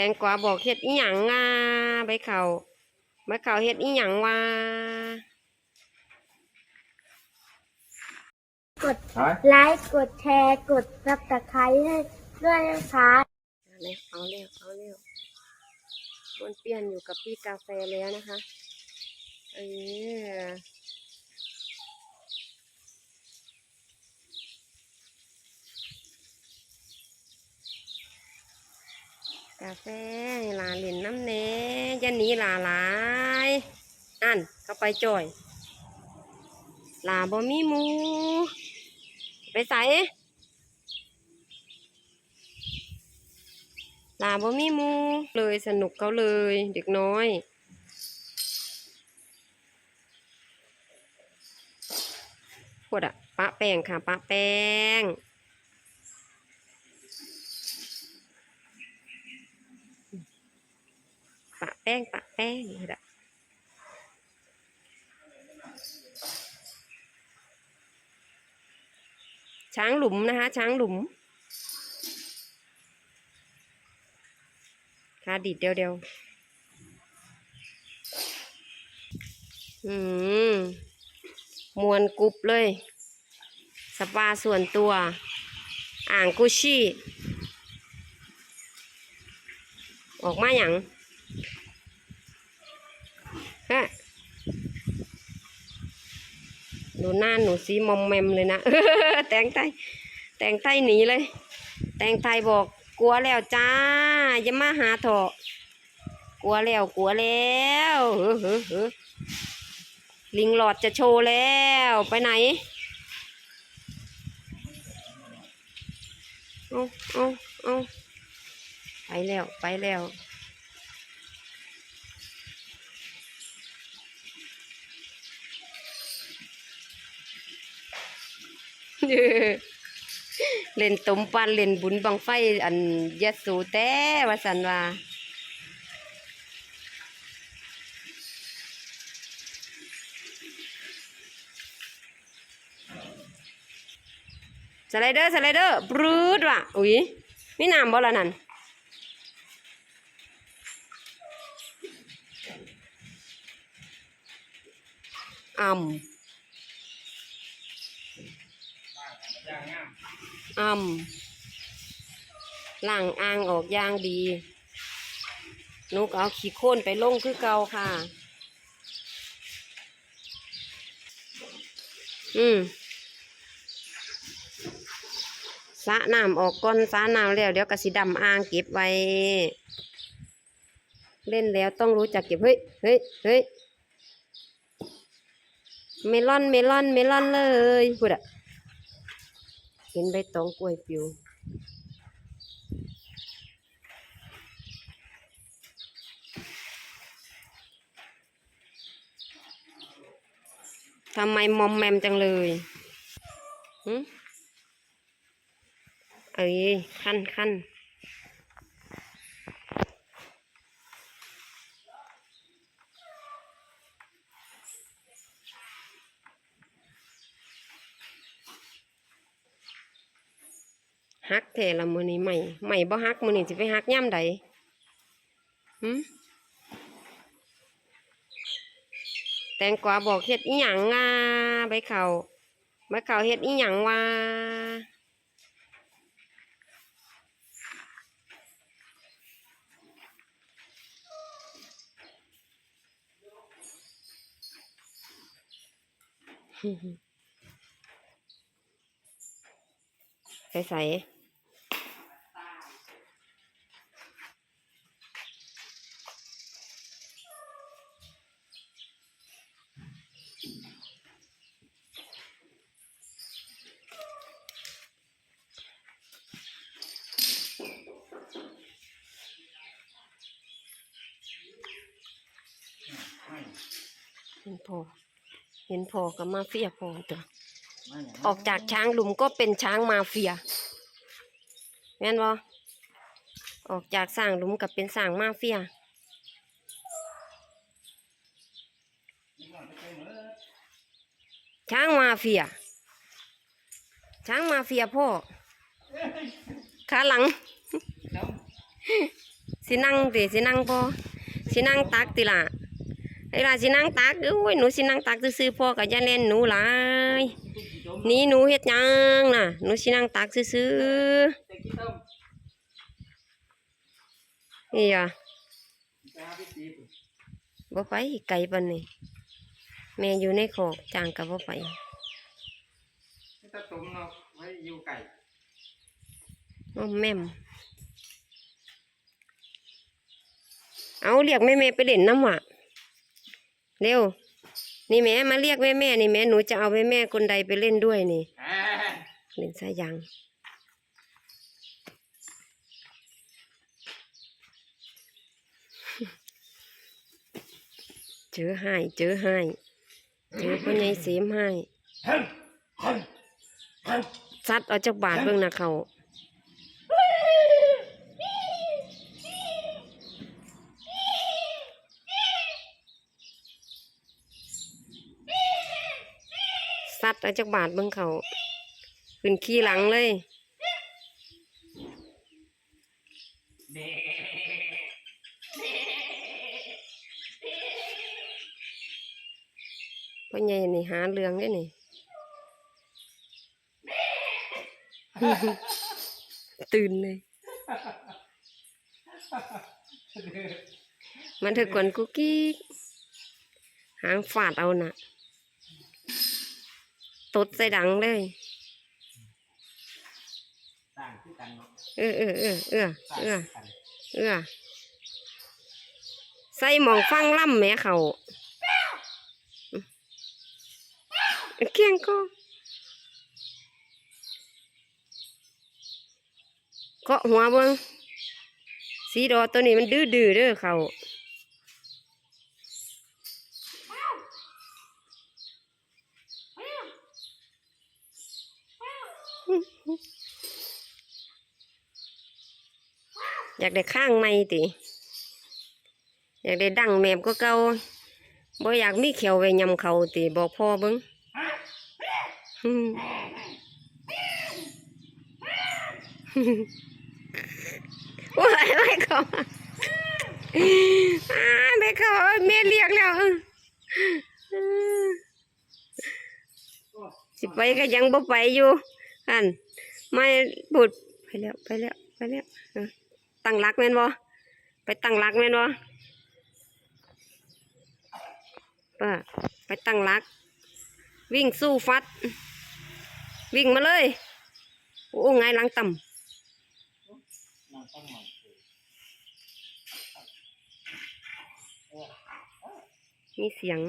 แตงกวาบอกเฮ็ดอีหยังอะใบเขาใบเขาเฮ็ดอีหยังวะกดฮะ ไลค์กดแชร์กดซับสไครต์ให้ด้วยนะคะเอาเร็วเอาเร็วเอาเร็วบวนเปลี่ยนอยู่กับพี่กาแฟแล้วนะคะ เออ กาแฟให้หลานเล่นน้ำเนยันนี้ลาหลายอันเข้าไปจ่อยลาบ่มีมู ไปใส่ลาบ่มีมูเลยสนุกเขาเลยเด็กน้อยพวดอะปะแป้งค่ะ ปะแป้ง ปะแป้งปะแป้งพวดอะช้างหลุมนะคะ ช้างหลุมค่ะดิดเดียวเดียวอืมมวนกรุบเลย สปาส่วนตัว อ่างกุชชี่ ออกมาอย่าง ฮะดูหน้าหนูสีมอมแมมเลยนะแตงไทยแตงไทยหนีเลย แตงไทยบอก กลัวแล้วจ้าอย่ามาหาเถอะกลัวแล้วกลัวแล้วเฮ้อเฮ้อเฮ้อลิงหลอดจะโชว์แล้วไปไหนเอาเอาเอาไปแล้ว ไปแล้ว เล่นตมปันเล่นบุญบังไฟ อันยะสูแต่ว่าสันว่าสไลเดอร์สไลเดอร์บรูดว่ะอุ้ยมีน้ำบ่ละนั่นอ่ำ อ่ำล่างอ่างออกยางดีนุกเอาขี้โคลนไปลงคือเก่าค่ะ อืมสะน้ำออกก้อนสะน้ำแล้วเดี๋ยวกระสิดำอ่างเก็บไว้ เล่นแล้วต้องรู้จักเก็บ เฮ้ย เฮ้ย เฮ้ย เมลอน เมลอน เมลอนเลยพูดอะ เห็นใบตองกล้วยปิวทำไมมอมแมมจังเลยหึเอ้ย ขั้นขั้น ฮักแท้ละมือนี้ใหม่ใหม่บ่ฮักมือนี้สิไปฮักย่ำใดหืมแตงกวาบอกเฮ็ดอีหยังอะใบเขาใบเขาเฮ็ดอีหยังวะใส่ใส่ ห็นพอเห็นพอกับมาเฟียพอตัวออกจากช้างหลุมก็เป็นช้างมาเฟียแม่นบ่ออกจากสร้างหลุมกับเป็นสร้างมาเฟียช้างมาเฟีย ช้างมาเฟียพ่อขาหลัง สินั่งติสินั่งพอสินั่งตักติล่ะ ไอ้ล่ะสินั่งตักโอ้ยหนูสินั่งตักซื่อๆพ่อกับย่าเล่นหนูหลายหนี่หนูเฮ็ดหยังน่ะหนูสินั่งตักซื่อเด็กที่ต้มๆนี่อะไปหาพี่ตีปุ่นบ่ไปไกลปานนี้แม่อยู่ในคอกจางก็บ่ไปให้ตาตุ่มเนาะไว้อยู่ไก่อ้อมแม่มเอาเรียกแม่แม่ๆไปเล่นน้ำว่ะ เร็ว นี่แม่มาเรียกแม่แม่ๆนี่แม่หนูจะเอาแม่แม่ๆคนใดไปเล่นด้วยนี่แหมเล่นสายยางเจอให้เจอให้เจอพ่อใหญ่เสียมให้ซัดเอาจากบาทเบิ่งนะเขาาจากบาทเบิ่งเขาขึ้นขี้หลังเลยพ่อใหญ่นี่หาเรื่องได้นี่ ตื่นเลย มันเถอะกวนกุ๊กกิ๊กหางฟาดเอาน่ะ ตดใส่ดังเลยต่างที่กันเนาะเออเออเออเออต่างเออกันเออใส่หมองฟังล่ำแหม่เขาเกียงก็เกาะหัวเบิ้งสีดอตัวนี้มันดื้อดื้อๆเด้อเขา อยากได้ข้างไม่ติ อยากได้ดังแมบก็เก่าบ่อยากมีเขียวไว้ยำเขาติบอกพ่อเบิ้งว้ายไม่เขาอ่าไม่เขาแม่เรียกแล้วสิไปก็ยังบ่ไปอยู่อันไม่บุดไปแล้วไปแล้วไปแล้ว ตั้งรักแม่นบ่ไปตั้งรักแม่นบ่ป้าไปตั้งรัก วิ่งสู้ฟัด วิ่งมาเลย โอ้ไงหลังต่ำมีเสียง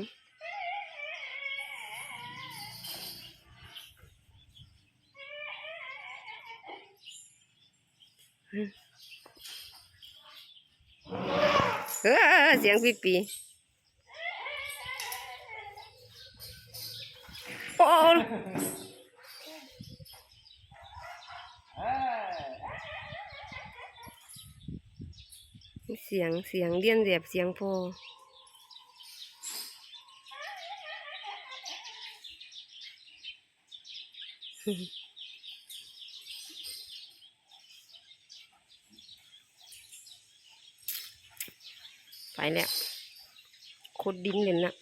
เออเสียงปีปีโอ้เอ้ยเสียงเสียงเลียนเรียบเสียงพอ ไปแล้วขุดดินเลยนะ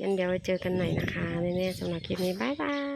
งั้นเดี๋ยวไว้เจอกันใหม่นะคะแน่ๆสำหรับคลิปนี้ บ๊ายบาย